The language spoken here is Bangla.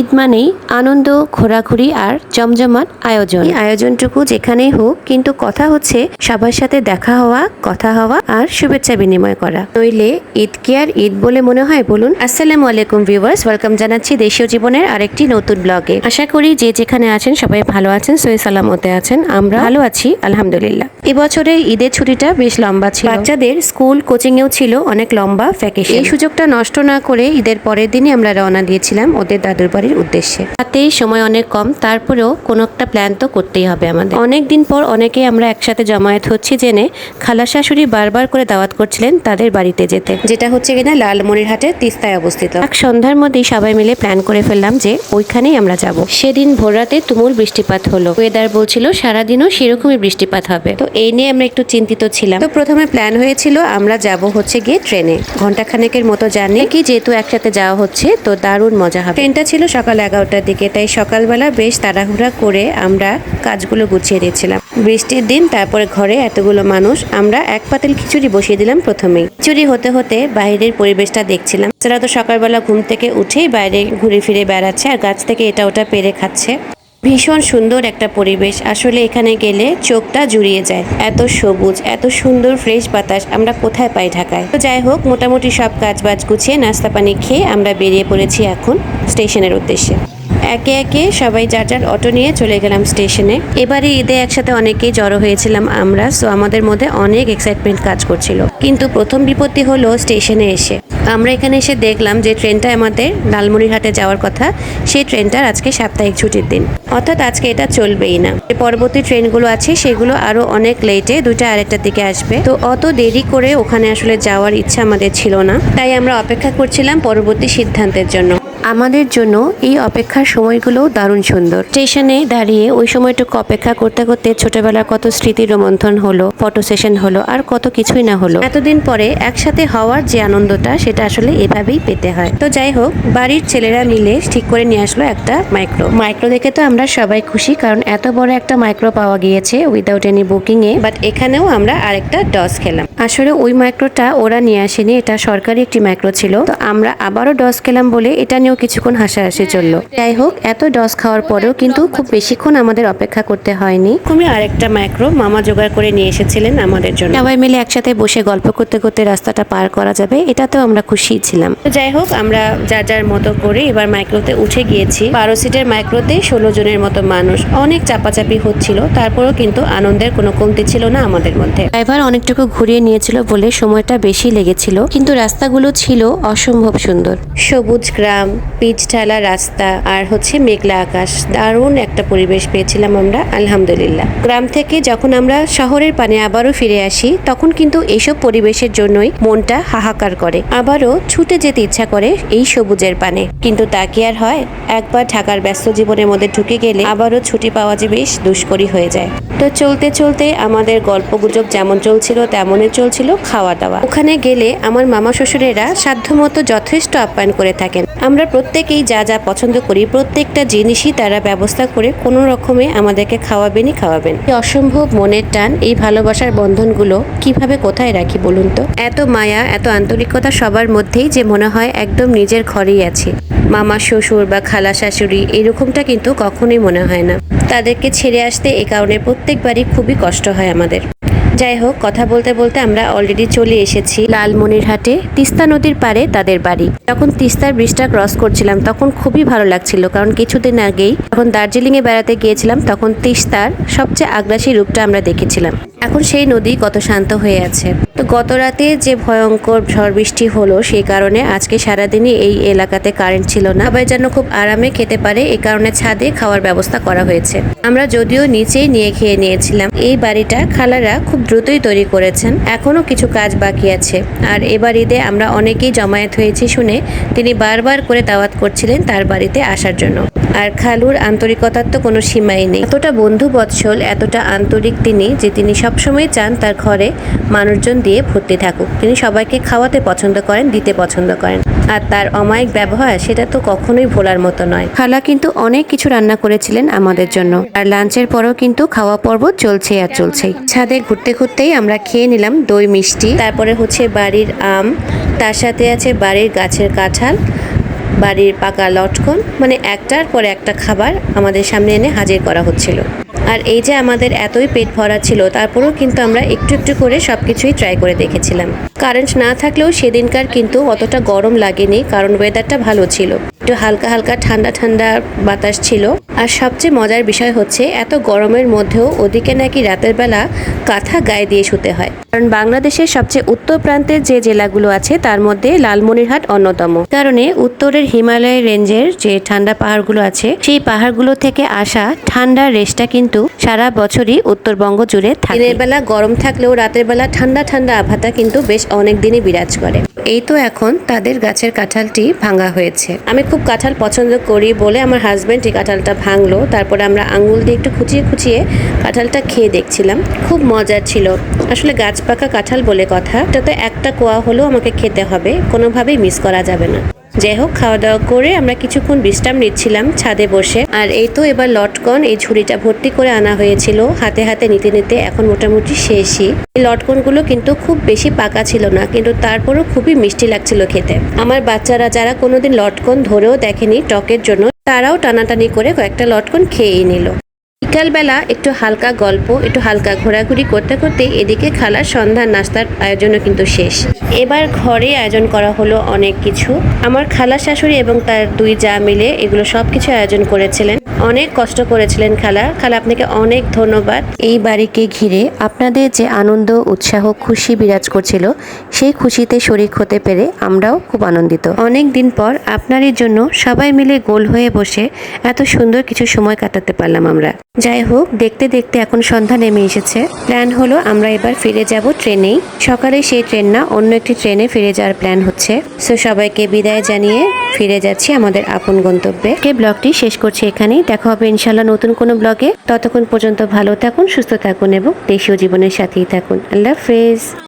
ঈদ মানেই আনন্দ, ঘোরাঘুরি আর জমজমাট আয়োজন। এই আয়োজনটুকু যেখানেই হোক, কিন্তু কথা হচ্ছে সবার সাথে দেখা হওয়া, কথা হওয়া আর শুভেচ্ছা বিনিময় করা। নইলে ঈদ কি আর ঈদ বলে মনে হয় বলুন? আসসালামু আলাইকুম ভিউয়ার্স, ওয়েলকাম জানাচ্ছি দেশীয় জীবনের আরেকটি নতুন ব্লগে। আশা করি যে যেখানে আছেন সবাই ভালো আছেন সই সালামতে আছেন, আমরা ভালো আছি, আলহামদুলিল্লাহ। এবছরে ঈদের ছুটিটা বেশ লম্বা ছিল। বাচ্চাদের স্কুল কোচিংয়েও ছিল অনেক লম্বা ভ্যাকেশন এই সুযোগটা নষ্ট না করে ঈদের পরের দিনই আমরা রওনা দিয়েছিলাম ওদের দাদুর বাড়ির উদ্দেশ্যে। হাতে সময় অনেক কম, তারপরেও কোনো একটা প্ল্যান তো করতেই হবে আমাদের। অনেক দিন পর অনেকে আমরা একসাথে জমায়েত হচ্ছি জেনে খালা শাশুড়ি বারবার করে দাওয়াত করছিলেন তাদের বাড়িতে যেতে। যেটা হচ্ছে কিনা লালমনিরহাটের তিস্তায় অবস্থিত। এক সন্ধ্যার মধ্যেই সবাই মিলে প্ল্যান করে ফেললাম যে ওইখানেই আমরা যাব। সেদিন ভোররাতে তুমুল বৃষ্টিপাত হলো। ওয়েদার বলছিল সারাদিনও সেরকমই বৃষ্টিপাত হবে। তো এই নিয়ে আমরা একটু চিন্তিত ছিলাম। তো প্রথমে প্ল্যান হয়েছিল আমরা যাব হচ্ছে গিয়ে ট্রেনে ঘন্টাখানেকের মতো জানি কি যেহেতু একসাথে যাওয়া হচ্ছে, তো দারুণ মজা হবে। ট্রেনটা ছিল সকাল এগারোটার দিকে, তাই সকালবেলা বেশ তাড়াহুড়া করে আমরা কাজগুলো গুছিয়ে দিয়েছিলাম। বৃষ্টির দিন, তারপরে ঘরে এতগুলো মানুষ, আমরা এক পাতিল খিচুড়ি বসিয়ে দিলাম প্রথমেই। খিচুড়ি হতে হতে বাইরের পরিবেশটা দেখছিলাম। তারা তো সকালবেলা ঘুম থেকে উঠেই বাইরে ঘুরে ফিরে বেড়াচ্ছে, আর গাছ থেকে এটা ওটা পেরে খাচ্ছে। ভীষণ সুন্দর একটা পরিবেশ। আসলে এখানে গেলে চোখটা জুড়িয়ে যায়। এত সবুজ, এত সুন্দর ফ্রেশ বাতাস আমরা কোথায় পাই ঢাকায়? তো যাই হোক, মোটামুটি সব কাজ বাজ গুছিয়ে নাস্তা পানি খেয়ে আমরা বেরিয়ে পড়েছি এখন স্টেশনের উদ্দেশ্যে। একে একে সবাই যার যার অটো নিয়ে চলে গেলাম স্টেশনে। এবারে ঈদে একসাথে অনেকেই জড়ো হয়েছিলাম আমরা সো আমাদের মধ্যে অনেক এক্সাইটমেন্ট কাজ করছিল। কিন্তু প্রথম বিপত্তি হলো স্টেশনে এসে। আমরা এখানে এসে দেখলাম যে ট্রেনটা আমাদের লালমনিরহাটে যাওয়ার কথা, সেই ট্রেনটার আজকে সাপ্তাহিক ছুটির দিন। অর্থাৎ আজকে এটা চলবেই না। পরবর্তী ট্রেনগুলো আছে, সেগুলো আরও অনেক লেটে দুইটা আড়াইটার দিকে আসবে। তো অত দেরি করে ওখানে আসলে যাওয়ার ইচ্ছা আমাদের ছিল না। তাই আমরা অপেক্ষা করছিলাম পরবর্তী সিদ্ধান্তের জন্য। আমাদের জন্য এই অপেক্ষার সময়গুলো দারুণ সুন্দর। স্টেশনে দাঁড়িয়ে ওই সময়টুকু অপেক্ষা করতে করতে ছোটবেলার কত স্মৃতি রোমন্থন হলো ফটো সেশন হলো আর কত কিছুই না হলো। এতদিন পরে একসাথে হওয়ার যে আনন্দটা সেটা আসলে এভাবেই পেতে হয়। তো যাই হোক বাড়ির ছেলেরা মিলে ঠিক করে নিয়ে আসলো একটা মাইক্রো মাইক্রো দেখে তো আমরা সবাই খুশি কারণ এত বড় একটা মাইক্রো পাওয়া গিয়েছে উইদাউট এনি বুকিং এ। বাট এখানেও আমরা আরেকটা ডস খেলাম। আসলে ওই মাইক্রোটা ওরা নিয়ে আসেনি এটা সরকারি একটি মাইক্রো ছিল। তো আমরা আবারও ডস খেলাম বলে এটা নিয়েও কিছুক্ষণ হাসাহাসি চলল। যাই হোক এত ডস খাওয়ার পরেও কিন্তু খুব বেশিক্ষণ আমাদের অপেক্ষা করতে হয়নি। তুমি আরেকটা মাইক্রো মামা জোগাড় করে নিয়ে এসেছিলেন আমাদের জন্য। সবাই মিলে একসাথে বসে গল্প করতে করতে রাস্তাটা পার করা যাবে এটাতেও আমরা খুশি ছিলাম। যাই হোক আমরা যার যার মতো করে এবার মাইক্রোতে উঠে গিয়েছি। বারো সিটের মাইক্রোতে ষোলো জনের মতো মানুষ। অনেক চাপাচাপি হচ্ছিল তারপরেও কিন্তু আনন্দের কোনো কমতি ছিল না আমাদের মধ্যে। ড্রাইভার অনেকটুকু ঘুরিয়ে নিয়েছিল বলে সময়টা বেশি লেগেছিল কিন্তু রাস্তাগুলো ছিল অসম্ভব সুন্দর। সবুজ গ্রাম পিচ ঢালা রাস্তা আর হচ্ছে মেঘলা আকাশ। দারুণ একটা পরিবেশ পেয়েছিলাম আমরা, আলহামদুলিল্লাহ। গ্রাম থেকে যখন আমরা শহরের পানে আবারও ফিরে আসি, তখন কিন্তু এইসব পরিবেশের জন্যই মনটা হাহাকার করে। আবারও ছুটে যেতে ইচ্ছা করে এই সবুজের পানে। কিন্তু তা কি আর হয়? একবার ঢাকার ব্যস্ত জীবনের মধ্যে ঢুকে গেলে আবারও ছুটি পাওয়া যে বেশ দুষ্করই হয়ে যায়। তো চলতে চলতে আমাদের গল্প গুজব যেমন চলছিল, তেমনই চলছিল খাওয়া দাওয়া। ওখানে গেলে আমার মামা শ্বশুরেরা সাধ্যমতো যথেষ্ট আপ্যায়ন করে থাকেন। আমরা প্রত্যেকেই যা যা পছন্দ করি, প্রত্যেকটা জিনিসই তারা ব্যবস্থা করে কোনো রকমে আমাদেরকে খাওয়াবেনই খাওয়াবেন। অসম্ভব মনের টান, এই ভালোবাসার বন্ধনগুলো কীভাবে কোথায় রাখি বলুন তো? এত মায়া, এত আন্তরিকতা সবার মধ্যেই যে মনে হয় একদম নিজের ঘরেই আছে। মামা, শ্বশুর বা খালা শাশুড়ি এরকমটা কিন্তু কখনোই মনে হয় না। তাদেরকে ছেড়ে আসতে এ কারণে প্রত্যেকবারই খুবই কষ্ট হয় আমাদের। যাই হোক, কথা বলতে বলতে আমরা অলরেডি চলে এসেছি লালমনিরহাটে, তিস্তা নদীর পারে তাদের বাড়ি। যখন তিস্তার ব্রিজটা ক্রস করছিলাম, তখন খুবই ভালো লাগছিল, কারণ কিছুদিন আগেই যখন দার্জিলিং এ বেড়াতে গিয়েছিলাম, তখন তিস্তার সবচেয়ে আগ্রাসী রূপটা আমরা দেখেছিলাম। এখন সেই নদী কত শান্ত হয়ে আছে। তো গত রাতে যে ভয়ঙ্কর ঝড় বৃষ্টি হলো সেই কারণে আজকে সারাদিনই এই এলাকাতে কারেন্ট ছিল না। সবাই যেন খুব আরামে খেতে পারে এই কারণে ছাদে খাওয়ার ব্যবস্থা করা হয়েছে। আমরা যদিও নিচেই নিয়ে খেয়ে নিয়েছিলাম, এই বাড়িটা খালারা খুব দ্রুতই তৈরি করেছেন। এখনও কিছু কাজ বাকি আছে। আর এবার ঈদে আমরা অনেকেই জমায়েত হয়েছি শুনে তিনি বারবার করে দাওয়াত করছিলেন তার বাড়িতে আসার জন্য। আর খালুর আন্তরিকতার তো কোনো সীমাই নেই। এতটা বন্ধু বৎসল, এতটা আন্তরিক তিনি যে তিনি সবসময় চান তার ঘরে মানুষজন দিয়ে ভর্তি থাকুক। তিনি সবাইকে খাওয়াতে পছন্দ করেন, দিতে পছন্দ করেন। আর তার অমায়িক ব্যবহার সেটা তো কখনোই ভোলার মতো নয়। খালা কিন্তু অনেক কিছু রান্না করেছিলেন আমাদের জন্য। আর লাঞ্চের পরও কিন্তু খাওয়া পর্ব চলছে আর চলছেই। ছাদে ঘুরতে ঘুরতেই আমরা খেয়ে নিলাম দই মিষ্টি। তারপরে হচ্ছে বাড়ির আম, তার সাথে আছে বাড়ির গাছের কাঁঠাল বাড়ির পাকা লটকন মানে একটার পর একটা খাবার আমাদের সামনে এনে হাজির করা হচ্ছিল। আর এই যে আমাদের এতই পেট ভরা ছিল, তারপরেও কিন্তু আমরা একটু একটু করে সব কিছুই ট্রাই করে দেখেছিলাম। কারেন্ট না থাকলেও সেদিনকার কিন্তু অতটা গরম লাগেনি, কারণ ওয়েদারটা ভালো ছিল। একটু হালকা হালকা ঠান্ডা ঠান্ডা বাতাস ছিল। আর সবচেয়ে মজার বিষয় হচ্ছে, এত গরমের মধ্যেও ওদিকে নাকি রাতের বেলা কাঁথা গায়ে দিয়ে শুতে হয়। কারণ বাংলাদেশের সবচেয়ে উত্তর প্রান্তের যে জেলাগুলো আছে, তার মধ্যে লালমনিরহাট অন্যতম। কারণে উত্তরের হিমালয় রেঞ্জের যে ঠান্ডা পাহাড়গুলো আছে, সেই পাহাড়গুলো থেকে আসা ঠান্ডার রেসটা কিন্তু সারা বছরই উত্তরবঙ্গ জুড়ে থাকে। দিনের বেলা গরম থাকলেও রাতের বেলা ঠান্ডা ঠান্ডা আভাটা কিন্তু বেশ অনেক দিনই বিরাজ করে। এই তো এখন তাদের গাছের কাঁঠালটি ভাঙা হয়েছে। আমি খুব কাঁঠাল পছন্দ করি বলে আমার হাজব্যান্ড এই কাঁঠালটা ভাঙলো। তারপরে আমরা আঙুল দিয়ে একটু খুঁচিয়ে খুঁচিয়ে কাঁঠালটা খেয়ে দেখছিলাম। খুব মজার ছিল। আসলে গাছ পাকা কাঁঠাল বলে কথা। এটাতে একটা কোয়া হলেও আমাকে খেতে হবে। কোনোভাবেই মিস করা যাবে না। যাই হোক, খাওয়া দাওয়া করে আমরা কিছুক্ষণ বিশ্রাম নিচ্ছিলাম ছাদে বসে। আর এই তো এবার লটকন, এই ঝুড়িটা ভর্তি করে আনা হয়েছিল। হাতে হাতে নিতে নিতে এখন মোটামুটি শেষই। এই লটকনগুলো কিন্তু খুব বেশি পাকা ছিল না, কিন্তু তারপরও খুবই মিষ্টি লাগছিল খেতে। আমার বাচ্চারা যারা কোনোদিন লটকন ধরেও দেখেনি টকের জন্য তারাও টানাটানি করে কয়েকটা লটকন খেয়েই নিল। বিকালবেলা একটু হালকা গল্প, একটু হালকা ঘোরাঘুরি করতে করতে এদিকে খালার সন্ধ্যার নাস্তার আয়োজনও কিন্তু শেষ। এবার ঘরে আয়োজন করা হলো অনেক কিছু। আমার খালা শাশুড়ি এবং তার দুই যা মিলে এগুলো সব কিছু আয়োজন করেছিলেন। অনেক কষ্ট করেছিলেন খালা। খালা আপনাকে অনেক ধন্যবাদ। এই বাড়িকে ঘিরে আপনাদের যে আনন্দ উৎসাহ খুশি বিরাজ করছিল সেই খুশিতে শরিক হতে পেরে আমরাও খুব আনন্দিত। অনেক দিন পর আপনারই জন্য সবাই মিলে গোল হয়ে বসে এত সুন্দর কিছু সময় কাটাতে পারলাম আমরা। যাই হোক দেখতে দেখতে এখন সন্ধ্যা নেমে এসেছে। প্ল্যান হলো আমরা এবার ফিরে যাব ট্রেনেই। সকালে সেই ট্রেন না অন্য একটি ট্রেনে ফিরে যাওয়ার প্ল্যান হচ্ছে। সো সবাইকে বিদায় জানিয়ে ফিরে যাচ্ছি আমাদের আপন গন্তব্যে। কে ব্লগটি শেষ করছি এখানেই। দেখা হবে ইনশাল্লাহ নতুন কোনো ব্লগে। ততক্ষণ পর্যন্ত ভালো থাকুন, সুস্থ থাকুন এবং দেশীয় জীবনের সাথেই থাকুন। আল্লাহ হাফেজ।